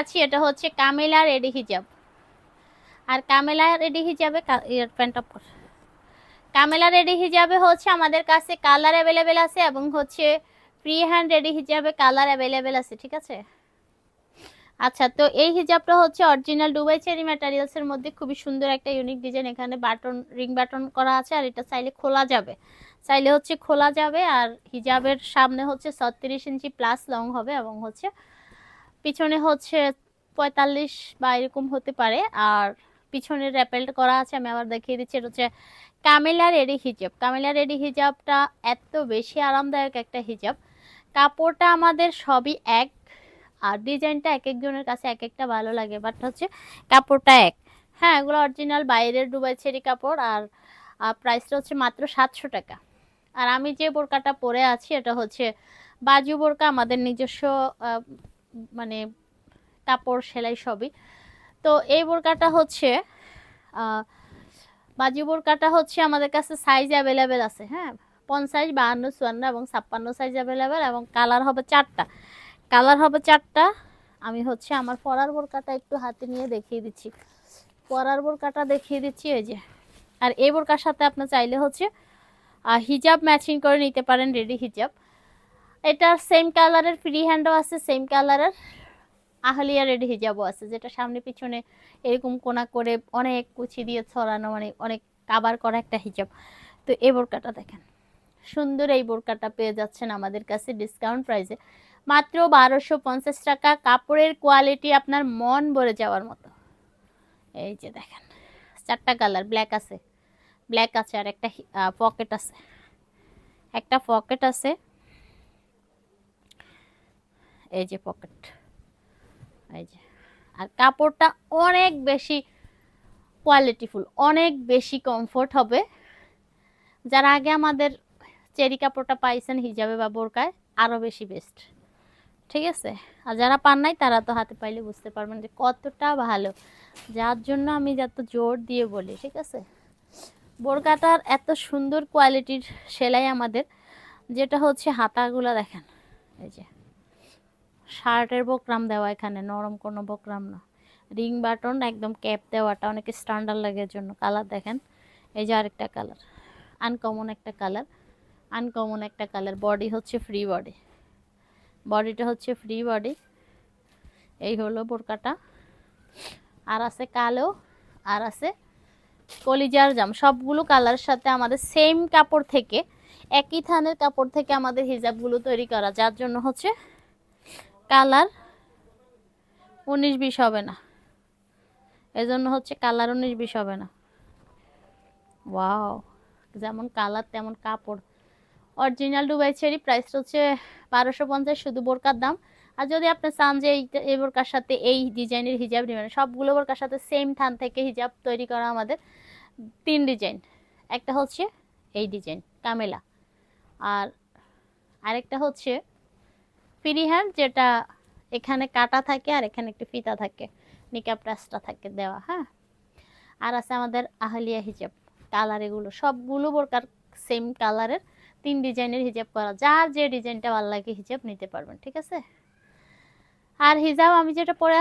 আছি, এটা হচ্ছে কামেলা রেডি হিজাব। আর কামেলা রেডি হিজাবে প্যান্ট অফ কর। কামেলা রেডি হিজাবে হচ্ছে আমাদের কাছে কালার অ্যাভেলেবেল আছে এবং হচ্ছে ফ্রি হ্যান্ড রেডি হিজাবে কালার অ্যাভেলেবেল আছে, ঠিক আছে? আচ্ছা তো এই হিজাবটা হচ্ছে অরিজিনাল দুবাই চেরি ম্যাটেরিয়ালসের মধ্যে খুবই সুন্দর একটা ইউনিক ডিজাইন এখানে বাটন রিং বাটন করা আছে আর এটা চাইলে খোলা যাবে। চাইলে হচ্ছে খোলা যাবে আর হিজাবের সামনে হচ্ছে ছত্রিশ ইঞ্চি প্লাস লং হবে এবং হচ্ছে পিছনে হচ্ছে পঁয়তাল্লিশ বা এরকম হতে পারে, আর পিছনে র্যাপেল করা আছে, আমি আবার দেখিয়ে দিচ্ছি, এটা হচ্ছে কামেলা রেডি হিজাব। কামেলা রেডি হিজাবটা এত বেশি আরামদায়ক একটা হিজাব। কাপড়টা আমাদের সবই এক, আর ডিজাইনটা এক একজনের কাছে এক একটা ভালো লাগে বাট হচ্ছে কাপড়টা এক। হ্যাঁ এগুলো অরিজিনাল বাইরের দুবাই ছেড়ি কাপড়, আর প্রাইসটা হচ্ছে মাত্র সাতশো টাকা। আর আমি যে বোরকাটা পরে আছি, এটা হচ্ছে বাজু বোরকা, আমাদের নিজস্ব মানে কাপড়, সেলাই সবই। তো এই বোরকাটা হচ্ছে বাজু বোরকাটা হচ্ছে আমাদের কাছে সাইজ অ্যাভেলেবেল আছে হ্যাঁ? পঞ্চাশ, বাহান্ন, চুয়ান্ন এবং ছাপ্পান্ন সাইজ অ্যাভেলেবেল এবং কালার হবে চারটা। কালার হবে চারটা, আমি হচ্ছে আমার পরার বোরকাটা একটু হাতে নিয়ে দেখিয়ে দিচ্ছি। পরার বোরকাটা দেখিয়ে দিচ্ছি, এই যে। আর এই বোরকার সাথে আপনার চাইলে হচ্ছে হিজাব ম্যাচিং করে নিতে পারেন রেডি হিজাব। এটার সেম কালারের ফ্রি হ্যান্ডও আছে সেম কালারের আহলিয়া রেডি হিজাবও আছে, যেটা সামনে পিছনে এরকম কোনা করে অনেক কুচি দিয়ে ছড়ানো মানে অনেক কাবার করা একটা হিজাব তো এই বোরকাটা দেখেন, সুন্দর এই বোরকাটা পেয়ে যাচ্ছেন আমাদের কাছে ডিসকাউন্ট প্রাইসে মাত্র বারোশো পঞ্চাশ টাকা, কাপড়ের কোয়ালিটি আপনার মন ভরে যাওয়ার মতো। এই যে দেখেন, চারটা কালার ব্ল্যাক আছে। ব্ল্যাক আছে আর একটা পকেট আছে। একটা পকেট আছে। এই যে পকেট এই যে। আর কাপড়টা অনেক বেশি কোয়ালিটিফুল অনেক বেশি কমফোর্ট হবে। যারা আগে আমাদের চেরি কাপড়টা পাইছেন, হিজাবে বা বোরকায় আরও বেশি বেস্ট ঠিক আছে? আর যারা পান নাই, তারা তো হাতে পাইলে বুঝতে পারবেন যে কতটা ভালো। যার জন্য আমি যত জোর দিয়ে বলি, ঠিক আছে? বোরকাটার এত সুন্দর কোয়ালিটির সেলাই আমাদের, যেটা হচ্ছে হাতাগুলো দেখেন, এই যে। শার্টের বকরাম দেওয়া এখানে, নরম কোনো বকরাম না। রিং বাটন, একদম ক্যাপ দেওয়াটা, অনেকে স্ট্যান্ডার্ড লাগে জন্য কালার দেখেন, এই যে আরেকটা কালার আনকমন একটা কালার আনকমন একটা কালার। বডি হচ্ছে ফ্রি বডি বডিটা হচ্ছে ফ্রি বডি এই হলো বোরকাটা। আর আছে কালো, আর আছে কলিজার জাম। সবগুলো কালারের সাথে আমাদের সেম কাপড় থেকে, একই থানের কাপড় থেকে আমাদের হিজাবগুলো তৈরি করা। যার জন্য হচ্ছে কালার উনিশ বিশ হবে না। এজন্য হচ্ছে কালার উনিশ বিশ হবে না। ওয়াও যেমন কালার তেমন কাপড়। অরিজিনাল দুবাই চেরি প্রাইস হচ্ছে বারোশো পঞ্চাশ, শুধু বোরকার দাম। আর যদি আপনি চান যে এই বোরকার সাথে এই ডিজাইনের হিজাব নেবেন, সবগুলো বোরকার সাথে সেম থান থেকে হিজাব তৈরি করা আমাদের তিন ডিজাইন। একটা হচ্ছে এই ডিজাইন, কামেলা। আর আরেকটা হচ্ছে ফ্রি হ্যান্ড যেটা এখানে কাটা থাকে আর এখানে একটু ফিতা থাকে নিকাপ প্রাসটা থাকে দেওয়া হ্যাঁ? আর আছে আমাদের আহলিয়া হিজাব, কালার এগুলো, সবগুলো বোরকার সেম কালারের তিন ডিজাইনের হিজাব করা, যার যে ডিজাইনটা ভালো লাগে হিজাব নিতে পারবেন, ঠিক আছে? আর হিজাব, আমি যেটা পরে আছি